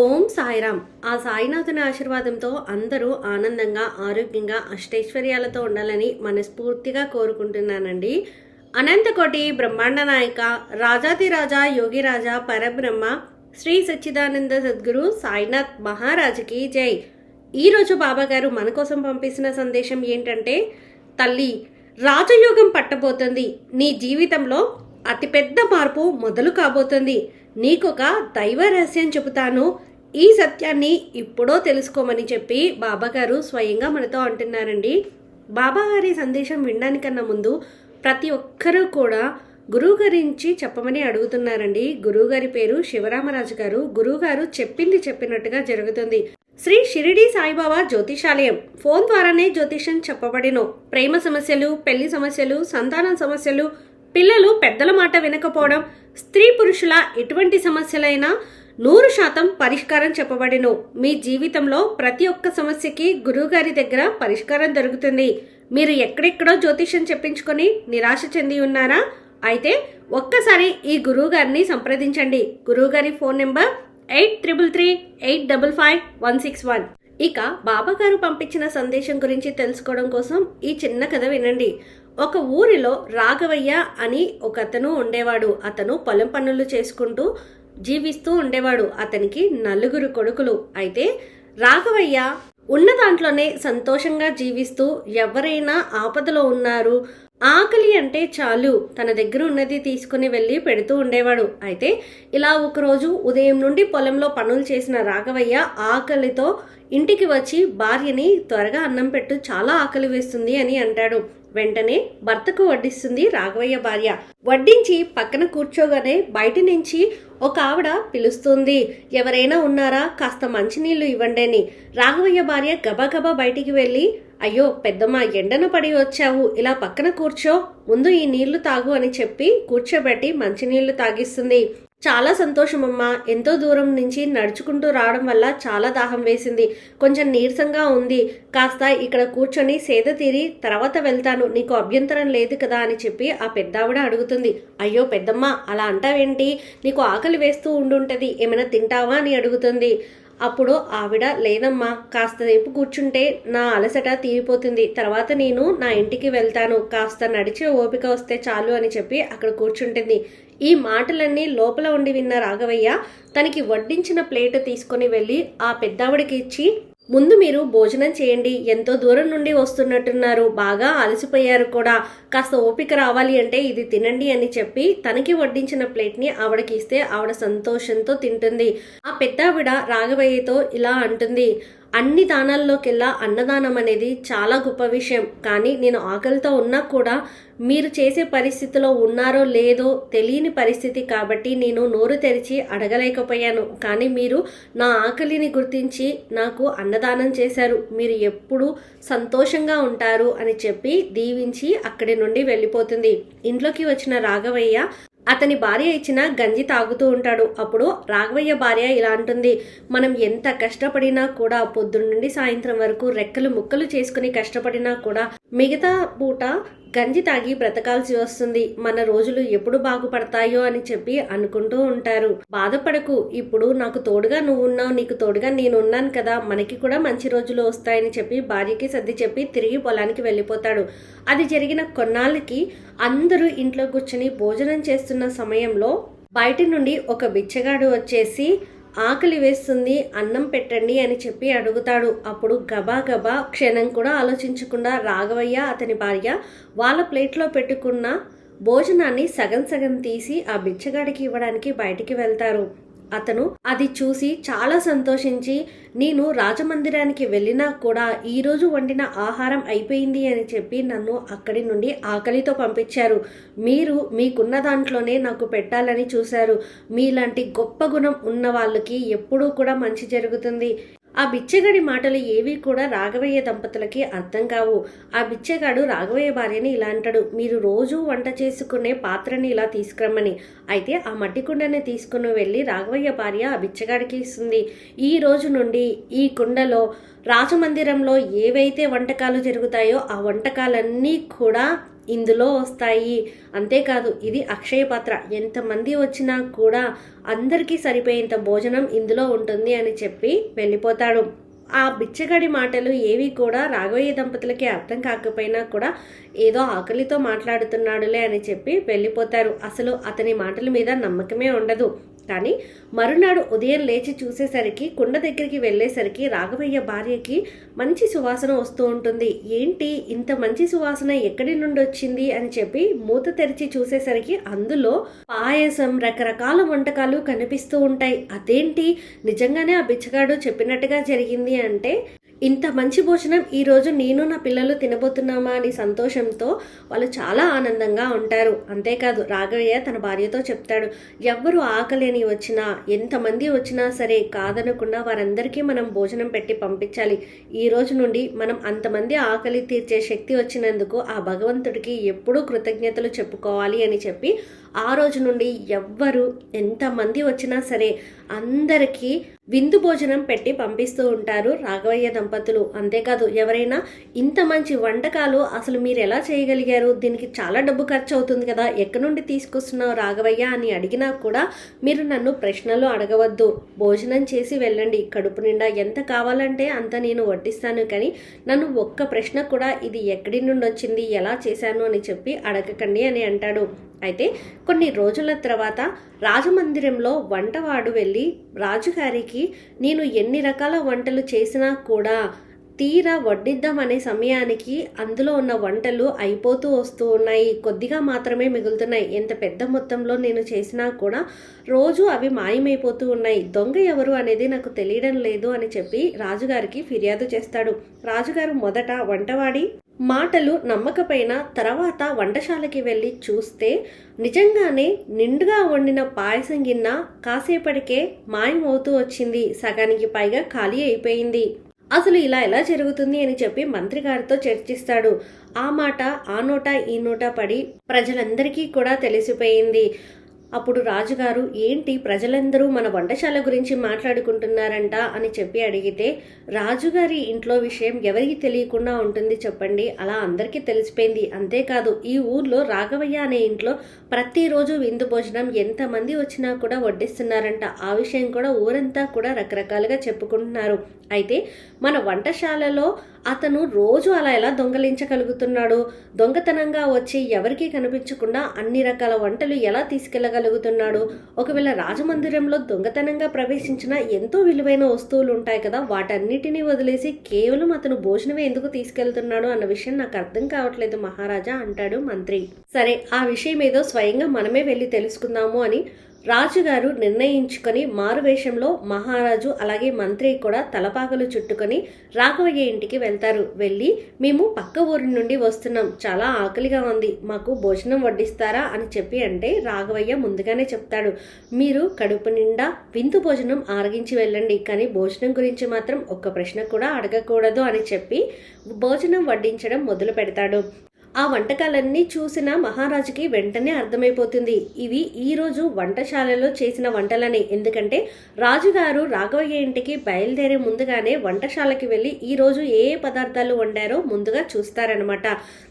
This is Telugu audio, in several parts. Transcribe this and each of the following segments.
ఓం సాయిరామ్. ఆ సాయినాథుని ఆశీర్వాదంతో అందరూ ఆనందంగా ఆరోగ్యంగా అష్టైశ్వర్యాలతో ఉండాలని మనస్ఫూర్తిగా కోరుకుంటున్నానండి. అనంతకోటి బ్రహ్మాండ నాయక రాజాదిరాజా యోగిరాజా పరబ్రహ్మ శ్రీ సచ్చిదానంద సద్గురు సాయినాథ్ మహారాజుకి జై. ఈరోజు బాబాగారు మన కోసం పంపిస్తున్న సందేశం ఏంటంటే తల్లి రాజయోగం పట్టబోతుంది. నీ జీవితంలో అతిపెద్ద మార్పు మొదలు కాబోతుంది. నీకొక దైవ రహస్యం చెబుతాను. ఈ సత్యాన్ని ఇప్పుడో తెలుసుకోమని చెప్పి బాబాగారు స్వయంగా మనతో అంటున్నారండి. బాబాగారి సందేశం వినడానికన్నా ముందు ప్రతి ఒక్కరూ కూడా గురువు గురించి చెప్పమని అడుగుతున్నారండి. గురువుగారి పేరు శివరామరాజు గారు. గురువుగారు చెప్పింది చెప్పినట్టుగా జరుగుతుంది. శ్రీ షిరిడి సాయిబాబా జ్యోతిషాలయం. ఫోన్ ద్వారానే జ్యోతిషం చెప్పబడిను. ప్రేమ సమస్యలు పెళ్ళి సమస్యలు సంతానం సమస్యలు పిల్లలు పెద్దల మాట వినకపోవడం స్త్రీ పురుషుల ఎటువంటి సమస్యలైనా నూరు శాతం పరిష్కారం చెప్పబడెను. మీ జీవితంలో ప్రతి ఒక్క సమస్యకి గురువుగారి దగ్గర పరిష్కారం దొరుకుతుంది. మీరు ఎక్కడెక్కడో జ్యోతిషం చెప్పించుకొని నిరాశ చెంది ఉన్నారా? అయితే ఒక్కసారి ఈ గురువుగారిని సంప్రదించండి. గురువుగారి phone number eight triple three eight double five one six one. ఇక బాబాగారు పంపించిన సందేశం గురించి తెలుసుకోవడం కోసం ఈ చిన్న కథ వినండి. ఒక ఊరిలో రాఘవయ్య అని ఒక అతను ఉండేవాడు. అతను పొలం పనులు చేసుకుంటూ జీవిస్తూ ఉండేవాడు. అతనికి నలుగురు కొడుకులు. అయితే రాఘవయ్య ఉన్న దాంట్లోనే సంతోషంగా జీవిస్తూ ఎవరైనా ఆపదలో ఉన్నారు. ఆకలి అంటే చాలు. తన దగ్గర ఉన్నది తీసుకుని వెళ్ళి పెడుతూ ఉండేవాడు. అయితే ఇలా ఒకరోజు ఉదయం నుండి పొలంలో పనులు చేసిన రాఘవయ్య ఆకలితో ఇంటికి వచ్చి భార్యని త్వరగా అన్నం పెట్టు చాలా ఆకలి వేస్తుంది అని అంటాడు. వెంటనే భర్తకు వడ్డిస్తుంది రాఘవయ్య భార్య. వడ్డించి పక్కన కూర్చోగానే బయట నుంచి ఒక ఆవిడ పిలుస్తుంది. ఎవరైనా ఉన్నారా? కాస్త మంచినీళ్ళు ఇవ్వండి అని రాఘవయ్య భార్య గబగబా బయటికి వెళ్ళి అయ్యో పెద్దమ్మ ఎండన పడి వచ్చావు. ఇలా పక్కన కూర్చో. ముందు ఈ నీళ్ళు తాగు అని చెప్పి కూర్చోబెట్టి మంచినీళ్ళు తాగిస్తుంది. చాలా సంతోషమమ్మా. ఎంతో దూరం నుంచి నడుచుకుంటూ రావడం వల్ల చాలా దాహం వేసింది. కొంచెం నీరసంగా ఉంది. కాస్త ఇక్కడ కూర్చొని సేద తీరి తర్వాత వెళ్తాను. నీకు అభ్యంతరం లేదు కదా అని చెప్పి ఆ పెద్దావిడ అడుగుతుంది. అయ్యో పెద్దమ్మ అలా అంటావేంటి? నీకు ఆకలి వేస్తూ ఉండుంటది. ఏమైనా తింటావా అని అడుగుతుంది. అప్పుడు ఆవిడ లేదమ్మా కాస్తసేపు కూర్చుంటే నా అలసట తీరిపోతుంది. తర్వాత నేను నా ఇంటికి వెళ్తాను. కాస్త నడిచే ఓపిక వస్తే చాలు అని చెప్పి అక్కడ కూర్చుంటుంది. ఈ మాటలన్నీ లోపల ఉండి విన్న రాఘవయ్య తనకి వడ్డించిన ప్లేట్ తీసుకొని వెళ్ళి ఆ పెద్దావిడికి ఇచ్చి ముందు మీరు భోజనం చేయండి. ఎంతో దూరం నుండి వస్తున్నట్టున్నారు. బాగా అలసిపోయారు కూడా. కాస్త ఓపిక రావాలి అంటే ఇది తినండి అని చెప్పి తనకి వడ్డించిన ప్లేట్ని ఆవిడకి ఇస్తే ఆవిడ సంతోషంతో తింటుంది. ఆ పెద్దావిడ రాఘవయ్యతో ఇలా అంటుంది. అన్ని దానాల్లోకెల్లా అన్నదానం అనేది చాలా గొప్ప విషయం. కానీ నేను ఆకలితో ఉన్నా కూడా మీరు చేసే పరిస్థితిలో ఉన్నారో లేదో తెలియని పరిస్థితి కాబట్టి నేను నోరు తెరిచి అడగలేకపోయాను. కానీ మీరు నా ఆకలిని గుర్తించి నాకు అన్నదానం చేశారు. మీరు ఎప్పుడు సంతోషంగా ఉంటారు అని చెప్పి దీవించి అక్కడి నుండి వెళ్ళిపోతుంది. ఇంట్లోకి వచ్చిన రాఘవయ్య అతని భార్య ఇచ్చిన గంజి తాగుతూ ఉంటాడు. అప్పుడు రాఘవయ్య భార్య ఇలా అంటుంది. మనం ఎంత కష్టపడినా కూడా పొద్దున్న నుండి సాయంత్రం వరకు రెక్కలు ముక్కలు చేసుకుని కష్టపడినా కూడా మిగతా పూట గంజి తాగి బ్రతకాల్సి వస్తుంది. మన రోజులు ఎప్పుడు బాగుపడతాయో అని చెప్పి అనుకుంటూ ఉంటారు. బాధపడకు. ఇప్పుడు నాకు తోడుగా నువ్వు ఉన్నావు నీకు తోడుగా నేను ఉన్నాను కదా. మనకి కూడా మంచి రోజులు వస్తాయని చెప్పి భార్యకి సర్ది చెప్పి తిరిగి పొలానికి వెళ్ళిపోతాడు. అది జరిగిన కొన్నాళ్ళకి అందరూ ఇంట్లో కూర్చొని భోజనం చేస్తున్న సమయంలో బయట నుండి ఒక బిచ్చగాడు వచ్చేసి ఆకలి వేస్తుంది అన్నం పెట్టండి అని చెప్పి అడుగుతాడు. అప్పుడు గబా గబా క్షణం కూడా ఆలోచించకుండా రాఘవయ్య అతని భార్య వాళ్ళ ప్లేట్లో పెట్టుకున్న భోజనాన్ని సగం సగం తీసి ఆ బిచ్చగాడికి ఇవ్వడానికి బయటికి వెళ్తారు. అతను అది చూసి చాలా సంతోషించి నేను రాజమందిరానికి వెళ్ళినా కూడా ఈరోజు వండిన ఆహారం అయిపోయింది అని చెప్పి నన్ను అక్కడి నుండి ఆకలితో పంపించారు. మీరు మీకున్న దాంట్లోనే నాకు పెట్టాలని చూశారు. మీలాంటి గొప్ప గుణం ఉన్న వాళ్ళకి ఎప్పుడూ కూడా మంచి జరుగుతుంది. ఆ బిచ్చగాడి మాటలు ఏవి కూడా రాఘవయ్య దంపతులకి అర్థం కావు. ఆ బిచ్చగాడు రాఘవయ్య భార్యని ఇలా అంటాడు మీరు రోజు వంట చేసుకునే పాత్రని ఇలా తీసుకురమ్మని. అయితే ఆ మట్టి కుండని తీసుకుని వెళ్ళి రాఘవయ్య భార్య ఆ బిచ్చగాడికి ఇస్తుంది. ఈ రోజు నుండి ఈ కుండలో రాజమందిరంలో ఏవైతే వంటకాలు జరుగుతాయో ఆ వంటకాలన్నీ కూడా ఇందులో వస్తాయి. అంతేకాదు ఇది అక్షయ పాత్ర. ఎంతమంది వచ్చినా కూడా అందరికీ సరిపోయేంత భోజనం ఇందులో ఉంటుంది అని చెప్పి వెళ్ళిపోతాడు. ఆ బిచ్చగడి మాటలు ఏవి కూడా రాఘవయ్య దంపతులకి అర్థం కాకపోయినా కూడా ఏదో ఆకలితో మాట్లాడుతున్నాడులే అని చెప్పి వెళ్ళిపోతారు. అసలు అతని మాటల మీద నమ్మకమే ఉండదు. కానీ మరునాడు ఉదయం లేచి చూసేసరికి కుండ దగ్గరికి వెళ్ళేసరికి రాఘవయ్య భార్యకి మంచి సువాసన వస్తూ ఉంటుంది. ఏంటి? ఇంత మంచి సువాసన ఎక్కడి నుండి వచ్చింది? అని చెప్పి మూత తెరిచి చూసేసరికి అందులో పాయసం రకరకాల వంటకాలు కనిపిస్తూ ఉంటాయి. అదేంటి? నిజంగానే ఆ బిచ్చగాడు చెప్పినట్టుగా జరిగింది అంటే ఇంత మంచి భోజనం ఈరోజు నేను నా పిల్లలు తినబోతున్నామా అని సంతోషంతో వాళ్ళు చాలా ఆనందంగా ఉంటారు. అంతేకాదు రాఘవయ్య తన భార్యతో చెప్తాడు ఎవ్వరు ఆకలిని వచ్చినా ఎంతమంది వచ్చినా సరే కాదనకుండా వారందరికీ మనం భోజనం పెట్టి పంపించాలి. ఈ రోజు నుండి మనం అంతమంది ఆకలి తీర్చే శక్తి వచ్చినందుకు ఆ భగవంతుడికి ఎప్పుడూ కృతజ్ఞతలు చెప్పుకోవాలి అని చెప్పి ఆ రోజు నుండి ఎవ్వరు ఎంతమంది వచ్చినా సరే అందరికీ విందు భోజనం పెట్టి పంపిస్తూ ఉంటారు రాఘవయ్య దంపతులు. అంతేకాదు ఎవరైనా ఇంత మంచి వంటకాలు అసలు మీరు ఎలా చేయగలిగారు? దీనికి చాలా డబ్బు ఖర్చు అవుతుంది కదా. ఎక్కడి నుండి తీసుకొస్తున్నావు రాఘవయ్య అని అడిగినా కూడా మీరు నన్ను ప్రశ్నలు అడగవద్దు. భోజనం చేసి వెళ్ళండి. కడుపు నిండా ఎంత కావాలంటే అంత నేను వడ్డిస్తాను కానీ నన్ను ఒక్క ప్రశ్న కూడా ఇది ఎక్కడి నుండి వచ్చింది ఎలా చేశాను అని చెప్పి అడగకండి అని అంటాడు. అయితే కొన్ని రోజుల తర్వాత రాజమందిరంలో వంటవాడు వెళ్ళి రాజుగారికి నేను ఎన్ని రకాల వంటలు చేసినా కూడా తీరా వడ్డిద్దామనే సమయానికి అందులో ఉన్న వంటలు అయిపోతూ వస్తూ ఉన్నాయి. కొద్దిగా మాత్రమే మిగులుతున్నాయి. ఎంత పెద్ద మొత్తంలో నేను చేసినా కూడా రోజు అవి మాయమైపోతూ ఉన్నాయి. దొంగ ఎవరు అనేది నాకు తెలియడం లేదు అని చెప్పి రాజుగారికి ఫిర్యాదు చేస్తాడు. రాజుగారు మొదట వంటవాడి మాటలు నమ్మకపోయిన తర్వాత వంటశాలకి వెళ్ళి చూస్తే నిజంగానే నిండుగా వండిన పాయసం గిన్నె కాసేపటికే మాయమవుతూ వచ్చింది. సగానికి పైగా ఖాళీ అయిపోయింది. అసలు ఇలా ఎలా జరుగుతుంది అని చెప్పి మంత్రి గారితో చర్చిస్తాడు. ఆ మాట ఆ నోట ఈ నోట పడి ప్రజలందరికీ కూడా తెలిసిపోయింది. అప్పుడు రాజుగారు ఏంటి ప్రజలందరూ మన వంటశాల గురించి మాట్లాడుకుంటున్నారంట? అని చెప్పి అడిగితే రాజుగారి ఇంట్లో విషయం ఎవరికి తెలియకుండా ఉంటుంది చెప్పండి. అలా అందరికీ తెలిసిపోయింది. అంతేకాదు ఈ ఊర్లో రాఘవయ్య అనే ఇంట్లో ప్రతిరోజు విందు భోజనం ఎంతమంది వచ్చినా కూడా వడ్డిస్తున్నారంట. ఆ విషయం కూడా ఊరంతా కూడా రకరకాలుగా చెప్పుకుంటున్నారు. అయితే మన వంటశాలలో అతను రోజు అలా ఎలా దొంగలించగలుగుతున్నాడు? దొంగతనంగా వచ్చి ఎవరికీ కనిపించకుండా అన్ని రకాల వంటలు ఎలా తీసుకెళ్ళగలుగుతున్నాడు ఒకవేళ రాజమందిరంలో దొంగతనంగా ప్రవేశించిన ఎంతో విలువైన వస్తువులు ఉంటాయి కదా వాటన్నిటినీ వదిలేసి కేవలం అతను భోజనమే ఎందుకు తీసుకెళ్తున్నాడు అన్న విషయం నాకు అర్థం కావట్లేదు మహారాజా అంటాడు మంత్రి. సరే ఆ విషయం ఏదో స్వయంగా మనమే వెళ్ళి తెలుసుకుందాము అని రాజుగారు నిర్ణయించుకొని మారువేషంలో మహారాజు అలాగే మంత్రి కూడా తలపాకలు చుట్టుకొని రాఘవయ్య ఇంటికి వెళ్తారు. వెళ్ళి మేము పక్క ఊరి నుండి వస్తున్నాం. చాలా ఆకలిగా ఉంది. మాకు భోజనం వడ్డిస్తారా? అని చెప్పి అంటే రాఘవయ్య ముందుగానే చెప్తాడు. మీరు కడుపు నిండా విందు భోజనం ఆరగించి వెళ్ళండి. కానీ భోజనం గురించి మాత్రం ఒక్క ప్రశ్న కూడా అడగకూడదు అని చెప్పి భోజనం వడ్డించడం మొదలు పెడతాడు ఆ వంటకాలన్నీ చూసిన మహారాజుకి వెంటనే అర్థమైపోతుంది. ఇవి ఈరోజు వంటశాలలో చేసిన వంటలని. ఎందుకంటే రాజుగారు రాఘవయ్య ఇంటికి బయలుదేరే ముందుగానే వంటశాలకి వెళ్ళి ఈరోజు ఏ ఏ పదార్థాలు వండారో ముందుగా చూస్తారనమాట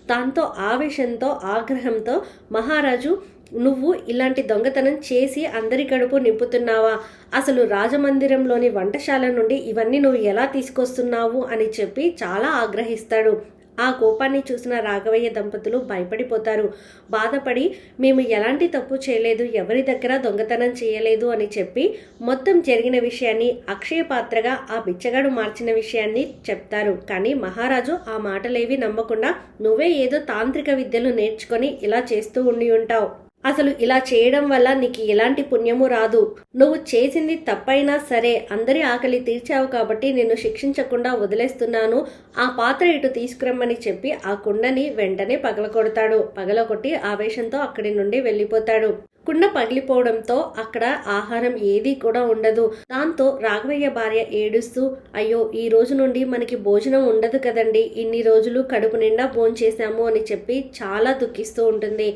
దాంతో ఆవేశంతో ఆగ్రహంతో మహారాజు నువ్వు ఇలాంటి దొంగతనం చేసి అందరి కడుపు నింపుతున్నావా? అసలు రాజమందిరంలోని వంటశాల నుండి ఇవన్నీ నువ్వు ఎలా తీసుకొస్తున్నావు? అని చెప్పి చాలా ఆగ్రహిస్తాడు. ఆ కోపాన్ని చూసిన రాఘవయ్య దంపతులు భయపడిపోతారు. బాధపడి మేము ఎలాంటి తప్పు చేయలేదు ఎవరి దగ్గర దొంగతనం చేయలేదు అని చెప్పి మొత్తం జరిగిన విషయాన్ని అక్షయ పాత్రగా ఆ బిచ్చగాడు మార్చిన విషయాన్ని చెప్తారు. కానీ మహారాజు ఆ మాటలేవి నమ్మకుండా నువ్వే ఏదో తాంత్రిక విద్యలు నేర్చుకొని ఇలా చేస్తూ ఉండి ఉంటావు. అసలు ఇలా చేయడం వల్ల నీకు ఎలాంటి పుణ్యము రాదు. నువ్వు చేసింది తప్పైనా సరే అందరి ఆకలి తీర్చావు కాబట్టి నిన్ను శిక్షించకుండా వదిలేస్తున్నాను. ఆ పాత్ర ఇటు తీసుకురమ్మని చెప్పి ఆ కుండని వెంటనే పగలకొడతాడు పగలకొట్టి ఆవేశంతో అక్కడి నుండి వెళ్ళిపోతాడు. కుండ పగిలిపోవడంతో అక్కడ ఆహారం ఏదీ కూడా ఉండదు. దాంతో రాఘవయ్య భార్య ఏడుస్తూ అయ్యో ఈ రోజు నుండి మనకి భోజనం ఉండదు కదండి. ఇన్ని రోజులు కడుపు నిండా భోంచేశాము అని చెప్పి చాలా దుఃఖిస్తూ ఉంటుంది.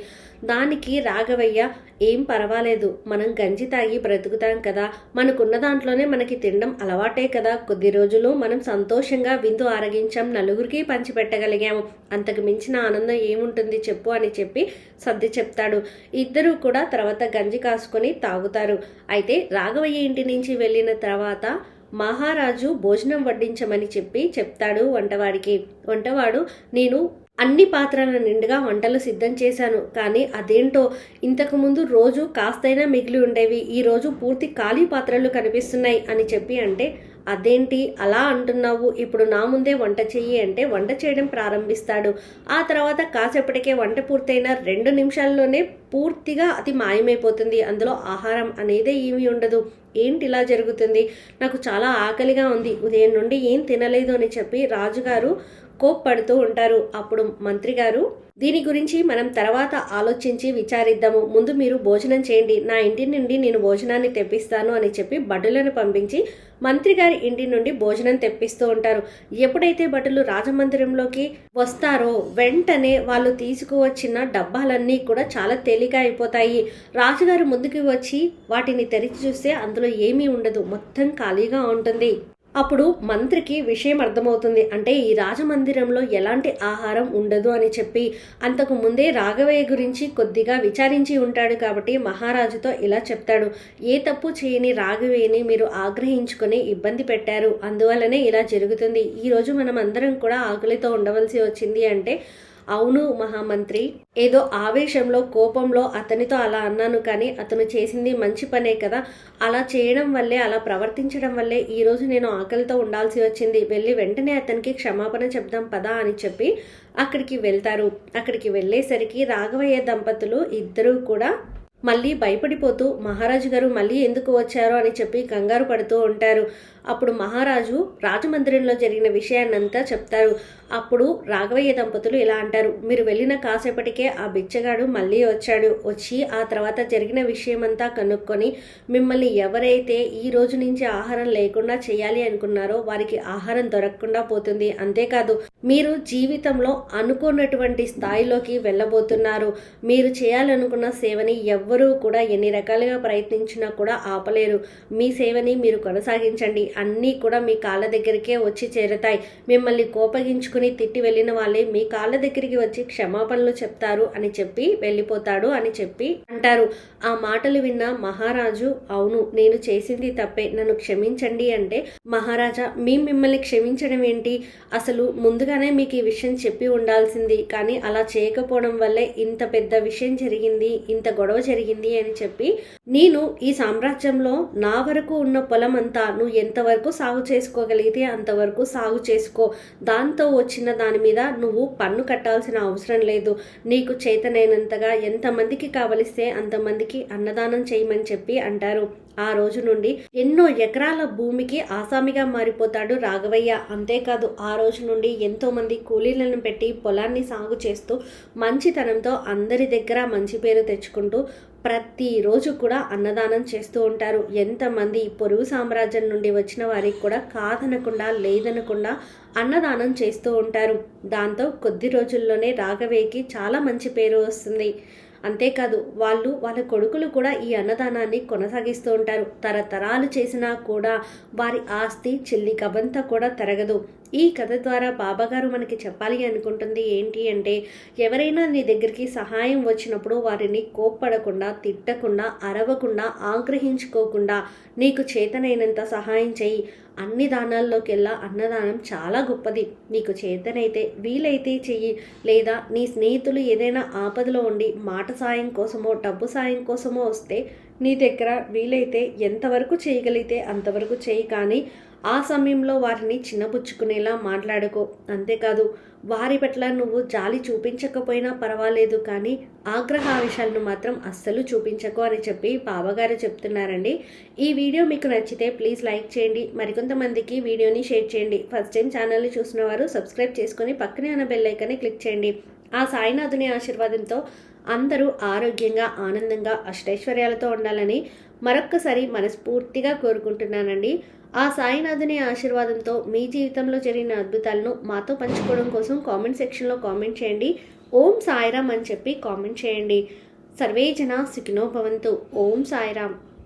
దానికి రాఘవయ్య ఏం పర్వాలేదు మనం గంజి తాగి బ్రతుకుతాం కదా. మనకున్న దాంట్లోనే మనకి తినడం అలవాటే కదా. కొద్ది రోజులు మనం సంతోషంగా విందు ఆరగించాం నలుగురికి పంచిపెట్టగలిగాము. అంతకు మించిన ఆనందం ఏముంటుంది చెప్పు అని చెప్పి సర్ది చెప్తాడు. ఇద్దరూ కూడా తర్వాత గంజి కాసుకొని తాగుతారు. అయితే రాఘవయ్య ఇంటి నుంచి వెళ్ళిన తర్వాత మహారాజు భోజనం వడ్డించమని చెప్పి చెప్తాడు వంటవాడికి. వంటవాడు నేను అన్ని పాత్రల నిండుగా వంటలు సిద్ధం చేశాను. కానీ అదేంటో? ఇంతకుముందు రోజు కాస్తైనా మిగిలి ఉండేవి. ఈ రోజు పూర్తి ఖాళీ పాత్రలు కనిపిస్తున్నాయి అని చెప్పి అంటే అదేంటి? అలా అంటున్నావు. ఇప్పుడు నా ముందే వంట చెయ్యి అంటే వంట చేయడం ప్రారంభిస్తాడు. ఆ తర్వాత కాసేపటికే వంట పూర్తయిన రెండు నిమిషాల్లోనే పూర్తిగా అది మాయమైపోతుంది. అందులో ఆహారం అనేదే ఏమీ ఉండదు. ఏంటి ఇలా జరుగుతుంది? నాకు చాలా ఆకలిగా ఉంది. ఉదయం నుండి ఏం తినలేదు అని చెప్పి రాజుగారు కోప్పడుతూ ఉంటారు. అప్పుడు మంత్రి గారు దీని గురించి మనం తర్వాత ఆలోచించి విచారిద్దాము. ముందు మీరు భోజనం చేయండి. నా ఇంటి నుండి నేను భోజనాన్ని తెప్పిస్తాను అని చెప్పి భటులను పంపించి మంత్రి గారి ఇంటి నుండి భోజనం తెప్పిస్తూ ఉంటారు. ఎప్పుడైతే భటులు రాజమందిరంలోకి వస్తారో వెంటనే వాళ్ళు తీసుకువచ్చిన డబ్బాలన్నీ కూడా చాలా తేలిక అయిపోతాయి. రాజుగారు ముందుకు వచ్చి వాటిని తెరిచి చూస్తే అందులో ఏమీ ఉండదు. మొత్తం ఖాళీగా ఉంటుంది. అప్పుడు మంత్రికి విషయం అర్థమవుతుంది. అంటే ఈ రాజమందిరంలో ఎలాంటి ఆహారం ఉండదు అని చెప్పి అంతకు ముందే రాఘవయ్య గురించి కొద్దిగా విచారించి ఉంటాడు కాబట్టి మహారాజుతో ఇలా చెప్తాడు. ఏ తప్పు చేయని రాఘవయ్యని మీరు ఆగ్రహించుకొని ఇబ్బంది పెట్టారు. అందువల్లనే ఇలా జరుగుతుంది. ఈరోజు మనం అందరం కూడా ఆకలితో ఉండవలసి వచ్చింది అంటే అవును మహామంత్రి. ఏదో ఆవేశంలో కోపంలో అతనితో అలా అన్నాను కానీ అతను చేసింది మంచి పనే కదా. అలా చేయడం వల్లే అలా ప్రవర్తించడం వల్లే ఈరోజు నేను ఆకలితో ఉండాల్సి వచ్చింది. వెళ్ళి వెంటనే అతనికి క్షమాపణ చెప్దాం పదా అని చెప్పి అక్కడికి వెళ్తారు. అక్కడికి వెళ్ళేసరికి రాఘవయ్య దంపతులు ఇద్దరూ కూడా మళ్ళీ భయపడిపోతూ మహారాజు గారు మళ్ళీ ఎందుకు వచ్చారో అని చెప్పి కంగారు పడుతూ ఉంటారు. అప్పుడు మహారాజు రాజమందిరంలో జరిగిన విషయాన్నంతా చెప్తారు. అప్పుడు రాఘవయ్య దంపతులు ఇలా అంటారు. మీరు వెళ్ళిన కాసేపటికే ఆ బిచ్చగాడు మళ్ళీ వచ్చాడు. వచ్చి ఆ తర్వాత జరిగిన విషయమంతా కనుక్కొని మిమ్మల్ని ఎవరైతే ఈ రోజు నుంచి ఆహారం లేకుండా చేయాలి అనుకున్నారో వారికి ఆహారం దొరకకుండా పోతుంది. అంతేకాదు మీరు జీవితంలో అనుకున్నటువంటి స్థాయిలోకి వెళ్ళబోతున్నారు. మీరు చేయాలనుకున్న సేవని ఎవ్వరూ కూడా ఎన్ని రకాలుగా ప్రయత్నించినా కూడా ఆపలేరు. మీ సేవని మీరు కొనసాగించండి. అన్నీ కూడా మీ కాళ్ళ దగ్గరికే వచ్చి చేరుతాయి. మిమ్మల్ని కోపగించుకుని తిట్టి వెళ్ళిన వాళ్ళే మీ కాళ్ళ దగ్గరికి వచ్చి క్షమాపణలు చెప్తారు అని చెప్పి వెళ్ళిపోతాడు అని చెప్పి అంటారు. ఆ మాటలు విన్న మహారాజు అవును నేను చేసింది తప్పే. నన్ను క్షమించండి అంటే మహారాజా మీ మిమ్మల్ని క్షమించడం ఏంటి? అసలు ముందుగానే మీకు ఈ విషయం చెప్పి ఉండాల్సింది. కానీ అలా చేయకపోవడం వల్లే ఇంత పెద్ద విషయం జరిగింది ఇంత గొడవ జరిగింది అని చెప్పి నేను ఈ సామ్రాజ్యంలో నా వరకు ఉన్న పొలం అంతా నువ్వు ఎంత ఎంతవరకు సాగు చేసుకోగలిగితే అంతవరకు సాగు చేసుకో. దాంతో వచ్చిన దాని మీద నువ్వు పన్ను కట్టాల్సిన అవసరం లేదు. నీకు చేతనైనంతగా ఎంతమందికి కావలిస్తే అంతమందికి అన్నదానం చేయమని చెప్పి అంటారు. ఆ రోజు నుండి ఎన్నో ఎకరాల భూమికి ఆసామిగా మారిపోతాడు రాఘవయ్య. అంతేకాదు ఆ రోజు నుండి ఎంతో మంది కూలీలను పెట్టి పొలాన్ని సాగు చేస్తూ మంచితనంతో అందరి దగ్గర మంచి పేరు తెచ్చుకుంటూ ప్రతిరోజు కూడా అన్నదానం చేస్తూ ఉంటారు. ఎంతమంది పొరుగు సామ్రాజ్యం నుండి వచ్చిన వారికి కూడా కాదనకుండా లేదనకుండా అన్నదానం చేస్తూ ఉంటారు. దాంతో కొద్ది రోజుల్లోనే రాఘవేకి చాలా మంచి పేరు వస్తుంది. అంతేకాదు వాళ్ళు వాళ్ళ కొడుకులు కూడా ఈ అన్నదానాన్ని కొనసాగిస్తూ ఉంటారు. తరతరాలు చేసినా కూడా వారి ఆస్తి చిల్లి కబంతా కూడా తరగదు. ఈ కథ ద్వారా బాబాగారు మనకి చెప్పాలి అనుకుంటుంది ఏంటి అంటే ఎవరైనా నీ దగ్గరికి సహాయం వచ్చినప్పుడు వారిని కోప్పడకుండా తిట్టకుండా అరవకుండా ఆగ్రహించుకోకుండా నీకు చేతనైనంత సహాయం చేయి. అన్ని దానాల్లోకెల్లా అన్నదానం చాలా గొప్పది. నీకు చేతనైతే వీలైతే చెయ్యి. లేదా నీ స్నేహితులు ఏదైనా ఆపదలో ఉండి మాట సాయం కోసమో డబ్బు సాయం కోసమో వస్తే నీ దగ్గర వీలైతే ఎంతవరకు చేయగలిగితే అంతవరకు చేయి కానీ ఆ సమయంలో వారిని చిన్నపుచ్చుకునేలా మాట్లాడుకో. అంతేకాదు వారి పట్ల నువ్వు జాలి చూపించకపోయినా పర్వాలేదు కానీ ఆగ్రహావేశాలను మాత్రం అస్సలు చూపించకు అని చెప్పి బాబాగారు చెప్తున్నారండి. ఈ వీడియో మీకు నచ్చితే ప్లీజ్ లైక్ చేయండి. మరికొంతమందికి వీడియోని షేర్ చేయండి. ఫస్ట్ టైం ఛానల్ని చూసిన వారు సబ్స్క్రైబ్ చేసుకొని పక్కనే ఉన్న బెల్ ఐకాన్ని క్లిక్ చేయండి. ఆ సాయినాథుని ఆశీర్వాదంతో అందరూ ఆరోగ్యంగా ఆనందంగా అష్టైశ్వర్యాలతో ఉండాలని మరొక్కసారి మనస్ఫూర్తిగా కోరుకుంటున్నానండి. ఆ సాయినాథుని ఆశీర్వాదంతో మీ జీవితంలో జరిగిన అద్భుతాలను మాతో పంచుకోవడం కోసం కామెంట్ సెక్షన్లో కామెంట్ చేయండి. ఓం సాయిరామ్ అని చెప్పి కామెంట్ చేయండి. సర్వే జన సుఖినో భవంతు. ఓం సాయిరామ్.